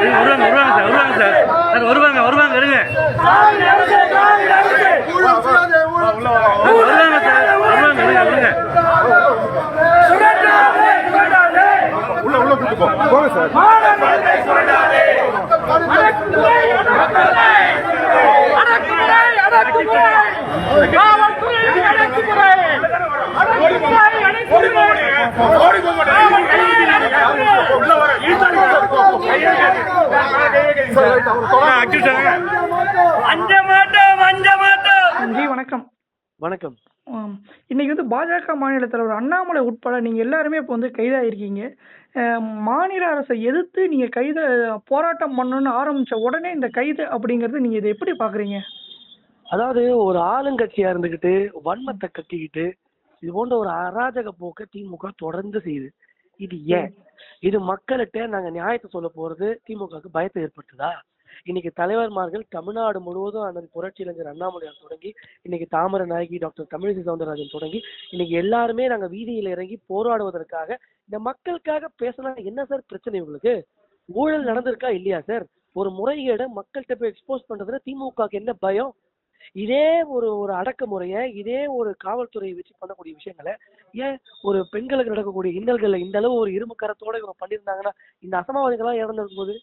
வருவாங்க வருவாங்க சார் வருவாங்க சார். அது வருவாங்க வருவாங்க இருங்க. வருவாங்க சார் வருவாங்க இருங்க இருங்க. உள்ள உள்ள கூட்டு போங்க சார். வணக்கம். வணக்கம். இன்னைக்கு வந்து பாஜக மாநில தலைவர் அண்ணாமலை உட்பட நீங்க எல்லாருமே இப்போ வந்து கைதாயிருக்கீங்க. மாநில அரசை எதிர்த்து நீங்க கைது போராட்டம் பண்ணணும்னு ஆரம்பிச்ச உடனே இந்த கைது அப்படிங்கறது நீங்க இதை எப்படி பாக்குறீங்க அதாவது ஒரு ஆளுங்கட்சியா இருந்துகிட்டு வன்மத்தை கக்கிக்கிட்டு இது போன்ற ஒரு அராஜக போக்கை திமுக தொடர்ந்து செய்யுது. இது ஏன்? இது மக்கள்கிட்ட நாங்க நியாயத்தை சொல்ல போறது திமுகவுக்கு பயத்தை ஏற்படுத்துதா? இன்னைக்கு தலைவர்மார்கள் தமிழ்நாடு முழுவதும் அண்ணன் புரட்சி இளைஞர் அண்ணாமலையார் தொடங்கி இன்னைக்கு தாமர நாயகி டாக்டர் தமிழிசை சவுந்தரராஜன் தொடங்கி இன்னைக்கு எல்லாருமே நாங்க வீதியில இறங்கி போராடுவதற்காக இந்த மக்களுக்காக பேசலாம் என்ன சார் பிரச்சனை உங்களுக்கு? ஊழல் நடந்திருக்கா இல்லையா சார்? ஒரு முறைகேட மக்கள்கிட்ட போய் எக்ஸ்போஸ் பண்றதுல திமுக என்ன பயம்? இதே ஒரு ஒரு அடக்குமுறையை இதே ஒரு காவல்துறையை வச்சு பண்ணக்கூடிய விஷயங்களை ஏன் ஒரு பெண்களுக்கு நடக்கக்கூடிய இன்னல்கள்ல இந்த அளவு ஒரு இரும்பு கரத்தோட இவங்க பண்ணியிருந்தாங்கன்னா இந்த அசமாவாதிகள்லாம் இறந்திருக்கும் போது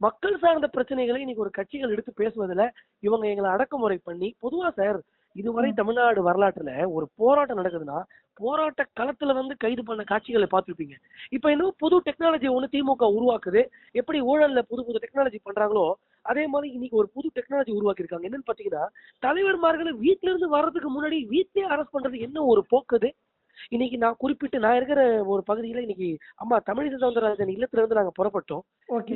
மக்கள் சார்ந்த பிரச்சனைகளை இன்னைக்கு ஒரு கட்சிகள் எடுத்து பேசுவதுல இவங்க எங்களை அடக்குமுறை பண்ணி பொதுவா சார் இதுவரை தமிழ்நாடு வரலாற்றுல ஒரு போராட்டம் நடக்குதுன்னா போராட்ட களத்துல வந்து கைது பண்ண காட்சிகளை பார்த்திருப்பீங்க. இப்ப இன்னும் புது டெக்னாலஜி ஒண்ணு திமுக உருவாக்குது. எப்படி ஊழல்ல புது புது டெக்னாலஜி பண்றாங்களோ அதே மாதிரி இன்னைக்கு ஒரு புது டெக்னாலஜி உருவாக்கியிருக்காங்க. என்னன்னு பாத்தீங்கன்னா தலைவர்மார்களை வீட்ல இருந்து வர்றதுக்கு முன்னாடி வீட்லயே அரெஸ்ட் பண்றது என்ன ஒரு போக்குது இன்னைக்கு நான் குறிப்பிட்டு நான் இருக்கிற ஒரு பகுதியில இன்னைக்கு அம்மா தமிழிசை சவுந்தரராஜன் இல்லத்துல இருந்து நாங்க புறப்பட்டோம்.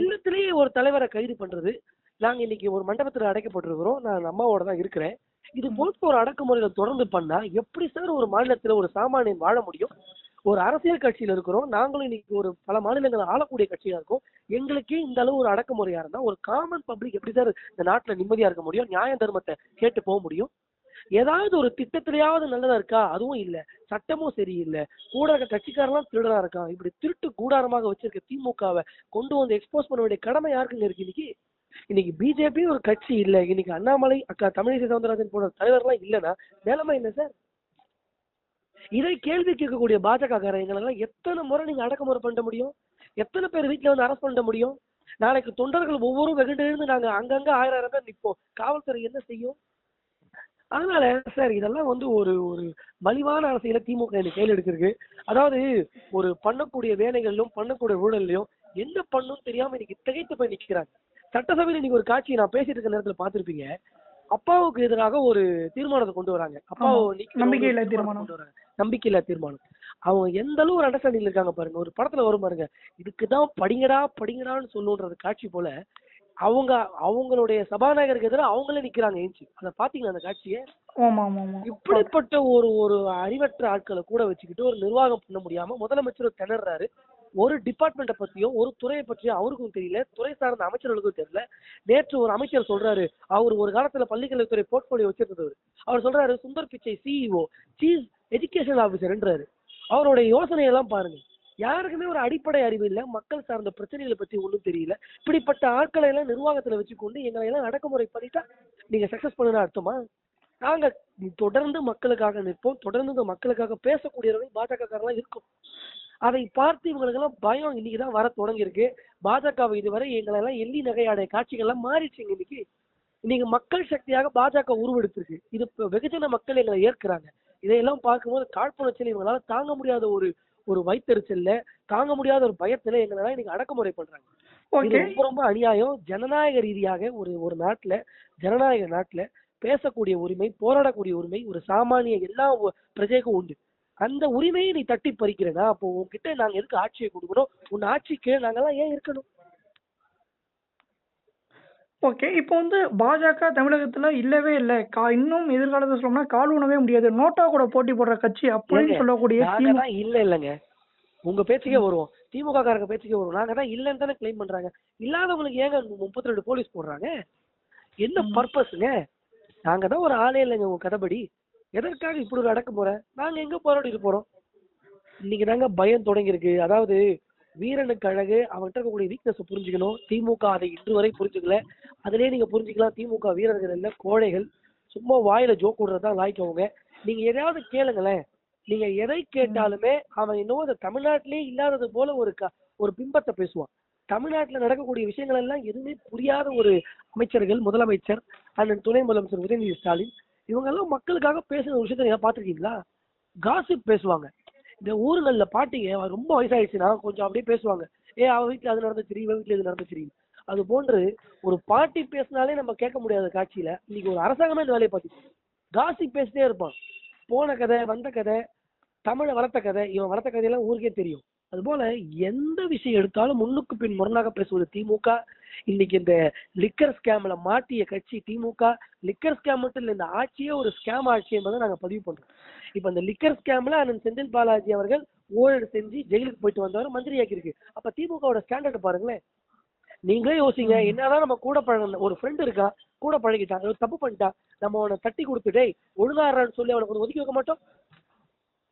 இல்லத்திலேயே ஒரு தலைவரை கைது பண்றது. நாங்க இன்னைக்கு ஒரு மண்டபத்துல அடைக்கப்பட்டிருக்கிறோம். நான் அம்மாவோட தான் இருக்கிறேன். இது போன்ற ஒரு அடக்குமுறையில தொடர்ந்து பண்ணா எப்படி சார் ஒரு மாநிலத்துல ஒரு சாமானியன் வாழ முடியும்? ஒரு அரசியல் கட்சியில இருக்கிறோம். நாங்களும் இன்னைக்கு ஒரு பல மாநிலங்களை ஆளக்கூடிய கட்சியா இருக்கோம். எங்களுக்கே இந்த அளவு ஒரு அடக்குமுறையா இருந்தா ஒரு காமன் பப்ளிக் எப்படி சார் இந்த நாட்டுல நிம்மதியா இருக்க முடியும்? நியாய தர்மத்தை கேட்டு போக முடியும்? ஏதாவது ஒரு திட்டத்திலேயாவது நல்லதா இருக்கா? அதுவும் இல்ல. சட்டமும் சரியில்லை. கூட இருக்க கட்சிக்காரெல்லாம் திருடனா இருக்கான் இப்படி திருட்டு கூடாரமாக வச்சிருக்க திமுகவை கொண்டு வந்து எக்ஸ்போஸ் பண்ண வேண்டிய கடமை யாருக்குங்க இருக்கு இன்னைக்கு? இன்னைக்கு பிஜேபி ஒரு கட்சி இல்ல. இன்னைக்கு அண்ணாமலை அக்கா தமிழிசை சவுந்தரராஜன் போன்ற தலைவர்லாம் இல்லைன்னா நிலைமை என்ன சார் இதை கேள்வி கேட்கக்கூடிய பாஜக காரங்களெல்லாம் எத்தனை முறை நீங்க அடக்குமுறை பண்ண முடியும்? எத்தனை பேர் வீட்டுல வந்து அரெஸ்ட் பண்ண முடியும்? நாளைக்கு தொண்டர்கள் ஒவ்வொரு வெகுண்டு இருந்து நாங்க அங்கங்க ஆயிரம் ஆயிரம் பேர் நிப்போம். காவல்துறை என்ன செய்யும்? அதனால சார் இதெல்லாம் வந்து ஒரு ஒரு மலிவான அரசியல திமுக கையில் எடுத்திருக்கு. அதாவது ஒரு பண்ணக்கூடிய வேலைகளிலும் பண்ணக்கூடிய ஊழல்லையும் என்ன பண்ணும் தெரியாம இன்னைக்கு திகைத்து போய் நிக்கிறாங்க. சட்டசபையில இன்னைக்கு ஒரு காட்சியை நான் பேசிட்டு இருக்க நேரத்துல பார்த்திருப்பீங்க. அப்பாவுக்கு எதிராக ஒரு தீர்மானத்தை கொண்டு வராங்க. அப்பாவை ஒரு தீர்மானம். கொண்டு வராங்க. நம்பிக்கையில்லா தீர்மானம். அவங்க எந்த அளவு ஒரு அண்டர்ஸ்டாண்டிங் இருக்காங்க பாருங்க. ஒரு படத்துல வரும் பாருங்க. இதுக்குதான் படிங்கடா படிங்கடான்னு சொல்லுன்றது காட்சி போல அவங்க அவங்களுடைய சபாநாயகருக்கு எதிராக அவங்களே நிக்கிறாங்க ஏஞ்சி. அதை பாத்தீங்களா அந்த காட்சியை? இப்படிப்பட்ட ஒரு ஒரு அறிவற்ற ஆட்களை கூட வச்சுக்கிட்டு ஒரு நிர்வாகம் பண்ண முடியாம முதலமைச்சர் திணறாரு ஒரு டிபார்ட்மெண்ட்டை பத்தியும் ஒரு துறையை பற்றியும் அவருக்கும் தெரியல. துறை சார்ந்த அமைச்சர்களுக்கும் தெரியல. நேற்று ஒரு அமைச்சர் சொல்றாரு அவர் ஒரு காலத்துல பள்ளிக்கல்வித்துறை போர்ட்போலியோ வச்சிருந்தவர். அவர் சொல்றாரு Sundar Pichai CEO chief education ஆஃபீஸர்ன்றாரு அவருடைய யோசனையெல்லாம் பாருங்க. யாருக்குமே ஒரு அடிப்படை அறிவு இல்ல. மக்கள் சார்ந்த பிரச்சனைகளை பத்தி ஒன்றும் தெரியல. இப்படிப்பட்ட ஆட்களை எல்லாம் நிர்வாகத்துல வச்சுக்கொண்டு எங்களை எல்லாம் அடக்குமுறை பண்ணிட்டா நீங்க சக்சஸ் பண்ணுற அர்த்தமா? நாங்க தொடர்ந்து மக்களுக்காக நிற்போம். தொடர்ந்து மக்களுக்காக பேசக்கூடியவர்கள் பாஜக இருக்கும். அதை பார்த்து இவங்களுக்கெல்லாம் பயம் இன்னைக்கு தான் வர தொடங்கி இருக்கு பாஜகவை இதுவரை எங்களை எல்லாம் எள்ளி நகையாடைய காட்சிகள்லாம் மாறிடுச்சுங்க இன்னைக்கு. இன்னைக்கு மக்கள் சக்தியாக பாஜக உருவெடுத்திருக்கு. இது இப்ப வெகுஜன மக்கள் எங்களை ஏற்கிறாங்க. இதையெல்லாம் பார்க்கும்போது காழ்ப்புணர்ச்சியில் இவங்களால தாங்க முடியாத ஒரு ஒரு வைத்தறிச்சல்ல தாங்க முடியாத ஒரு பயத்துல எங்களெல்லாம் இன்னைக்கு அடக்குமுறை பண்றாங்க. இது ரொம்ப ரொம்ப அநியாயம். ஜனநாயக ரீதியாக ஒரு ஒரு நாட்டுல ஜனநாயக நாட்டுல பேசக்கூடிய உரிமை போராடக்கூடிய உரிமை ஒரு சாமானிய எல்லா பிரஜைக்கும் உண்டு. அந்த உரிமையை நீ தட்டி பறிக்கிறனா அப்போ உன்கிட்ட நாங்க எதுக்கு ஆட்சியை கொடுக்கணும்? உன் ஆட்சிக்கு நாங்கெல்லாம் ஏன் இருக்கணும்? ஓகே இப்போ வந்து பாஜக தமிழகத்துல இல்லவே இல்ல. கா இன்னும் எதிர்காலத்துல சொல்லணும்னா கால் உணவே முடியாது. நோட்டா கூட போட்டி போடுற கட்சி அப்படின்னு சொல்லக்கூடிய இல்ல இல்லைங்க. உங்க பேச்சுக்கே வருவோம். திமுக காரங்க பேச்சுக்கே வருவோம். நாங்க தான் இல்லைன்னு தானே கிளைம் பண்றாங்க. இல்லாதவங்களுக்கு ஏங்க முப்பத்தி ரெண்டு போலீஸ் போடுறாங்க? என்ன. பர்பஸ்ங்க நாங்க தான் ஒரு ஆளே இல்லைங்க உங்க கதைப்படி. எதற்காக இப்படி ஒரு அடக்குமுறை நாங்க எங்க போராடிட்டு போறோம்? இன்னைக்கு தாங்க பயம் தொடங்கியிருக்கு. அதாவது வீரனுக்கு அழகு அவன்கிட்ட இருக்கக்கூடிய வீக்னஸ் புரிஞ்சுக்கணும். திமுக அதை இன்று வரை புரிஞ்சுக்கல. அதுலயே நீங்க புரிஞ்சுக்கலாம் திமுக வீரர்கள் இல்ல கோழைகள். சும்மா வாயில ஜோக் விடுறதா லாய்க்கவங்க நீங்க எதையாவது கேளுங்களேன். நீங்க எதை கேட்டாலுமே அவன் இன்னும் அந்த தமிழ்நாட்டிலே இல்லாதது போல ஒரு க- ஒரு பிம்பத்தை பேசுவான். தமிழ்நாட்டில் நடக்கக்கூடிய விஷயங்கள் எல்லாம் எதுவுமே புரியாத ஒரு அமைச்சர்கள் முதலமைச்சர் அண்ணன் துணை முதலமைச்சர் உதயநிதி ஸ்டாலின் இவங்க எல்லாம் மக்களுக்காக பேசுற ஒரு விஷயத்த நீங்க பாத்துருக்கீங்களா காசிப் பேசுவாங்க. இந்த ஊருங்கள்ல பாட்டிங்க ரொம்ப வயசாயிடுச்சுன்னா கொஞ்சம் அப்படியே பேசுவாங்க. ஏ அவ வீட்டுல அது நடந்துச்சு இவன் வீட்டுல இது நடந்துச்சு அது போன்று ஒரு பாட்டி பேசினாலே நம்ம கேட்க முடியாத காட்சியில. இன்னைக்கு ஒரு அரசாங்கமே இந்த வேலையை பார்த்துக்கோ காசிப் பேசிட்டே இருப்பான். போன கதை வந்த கதை தமிழை வளர்த்த கதை இவன் வளர்த்த கதையெல்லாம் ஊருக்கே தெரியும். அதுபோல எந்த விஷயம் எடுத்தாலும் முன்னுக்கு பின் முரணாக பேசுவது திமுக இன்னைக்கு இந்த லிக்கர் ஸ்கேம்ல மாட்டிய கட்சி திமுக லிக்கர் ஸ்கேம் மட்டும் இல்ல இந்த ஆட்சியே ஒரு ஸ்கேம் ஆட்சி என்பதை நாங்க பதிவு பண்றோம். இப்ப இந்த லிக்கர் ஸ்கேம்ல அண்ணன் செந்தில் பாலாஜி அவர்கள் ஊழல் செஞ்சு ஜெயிலுக்கு போயிட்டு வந்தவர் மந்திரி ஆக்கியிருக்கு அப்ப திமுகவோட ஸ்டாண்டர்ட் பாருங்களேன். நீங்களே யோசிங்க என்னதான் நம்ம கூட பழக ஒரு ஃப்ரெண்ட் இருக்கா கூட பழகிட்டான் தப்பு பண்ணிட்டான் நம்ம அவனை தட்டி கொடுத்து டேய் ஒழுங்காடுறான்னு சொல்லி அவனை கொஞ்சம் ஒதுக்கி வைக்க மாட்டோம்.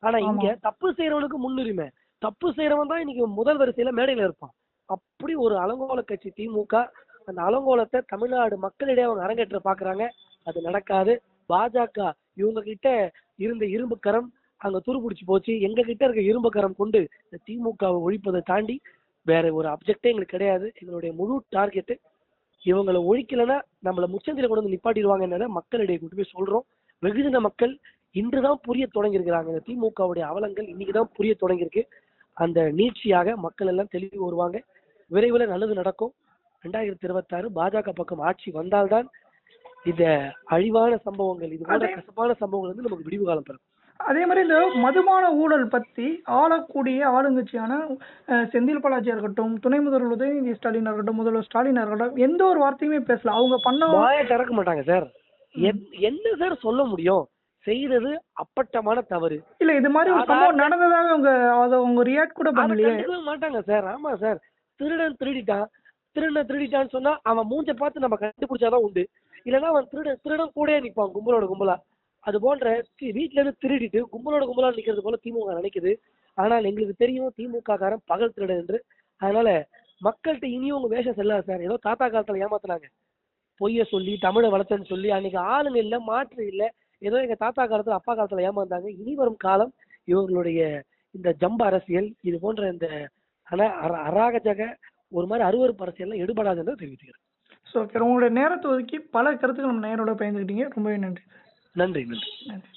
ஆனா இங்க தப்பு செய்யறவனுக்கு முன்னுரிமை. தப்பு செய்யறவன் தான் இன்னைக்கு முதல் வரிசையில மேடையில இருப்பான். அப்படி ஒரு அலங்கோல கட்சி திமுக அந்த அலங்கோலத்தை தமிழ்நாடு மக்களிடையே அவங்க அரங்கேற்ற பாக்குறாங்க. அது நடக்காது. பாஜக இவங்க கிட்ட இருந்த இரும்பு கரம் அங்க துருபிடிச்சு போச்சு. எங்க கிட்ட இருக்க இரும்பு கரம் கொண்டு இந்த திமுகவை ஒழிப்பதை தாண்டி வேற ஒரு அப்ஜெக்டே எங்களுக்கு கிடையாது. எங்களுடைய முழு டார்கெட் இவங்களை ஒழிக்கலைன்னா நம்மள முச்சந்தில கொண்டு வந்து நிப்பாட்டிடுவாங்கன்றத மக்களிடையே கொண்டு போய் சொல்றோம். வெகுஜன மக்கள் இன்றுதான் புரிய தொடங்கியிருக்கிறாங்க. இந்த திமுகவுடைய அவலங்கள் இன்னைக்குதான் புரிய தொடங்கியிருக்கு. அந்த நீட்சியாக மக்கள் எல்லாம் தெளிவு வருவாங்க விரைவில் நல்லது நடக்கும். ரெண்டாயிரத்தி இருபத்தாறு பாஜக பக்கம் ஆட்சி வந்தால்தான் இந்த அழிவான சம்பவங்கள் இது போன்ற கசப்பான சம்பவங்கள் வந்து நமக்கு விடிவு காலம் பெறும். அதே மாதிரி இந்த மதுபான ஊழல் பத்தி ஆளக்கூடிய ஆளுங்கட்சியான செந்தில் பாலாஜியா இருக்கட்டும் துணை முதல்வர் உதயநிதி ஸ்டாலினா இருக்கட்டும் முதல்வர் ஸ்டாலினா இருக்கட்டும் எந்த ஒரு வார்த்தையுமே பேசல. அவங்க பண்ண வாயை திறக்க மாட்டாங்க சார் என்ன சார் சொல்ல முடியும்? செய்தது அப்பட்டமான தவறு. இல்ல இது மாதிரி ஒரு சம்பவம் நடந்ததாக அவங்க அதை அவங்க ரியாக்ட் கூட பண்ணலையே. மாட்டாங்க சார் ஆமா சார் திருடன் திருடிட்டான். திருடன் திருடிட்டான்னு சொன்னா அவன் மூஞ்ச பார்த்து நம்ம கண்டுபிடிச்சாதான் உண்டு. இல்லைன்னா அவன் திருடன் திருடன் கூடயே நிற்பான் கும்பலோட கும்பலா. அது போன்ற வீட்டுல இருந்து திருடிட்டு கும்பலோட கும்பலா நிக்கிறது போல திமுக நினைக்குது. ஆனால் எங்களுக்கு தெரியும் திமுக காரன் பகல் திருடன் என்று. அதனால மக்கள்கிட்ட இனியும் உங்க வேஷம் செல்லாது சார். ஏதோ தாத்தா காலத்துல ஏமாத்துனாங்க. பொய்ய சொல்லி தமிழை வளர்த்தன்னு சொல்லி அன்னைக்கு ஆளுங்க இல்ல மாற்று இல்ல. ஏதோ எங்க தாத்தா காலத்துல அப்பா காலத்துல ஏமாந்தாங்க. இனி வரும் காலம் இவங்களுடைய இந்த ஜம்ப அரசியல் இது போன்ற இந்த அர- அராகஜக ஒரு மாதிரி அருவருப்பு அரசியல்லாம் எடுபடாது என்று தெரிவித்துக்கிறேன். ஸோ உங்களுடைய நேரத்தை ஒதுக்கி பல கருத்துக்கள் நம்ம நேரோட பயந்துக்கிட்டீங்க. ரொம்பவே நன்றி. நன்றி நன்றி. நன்றி.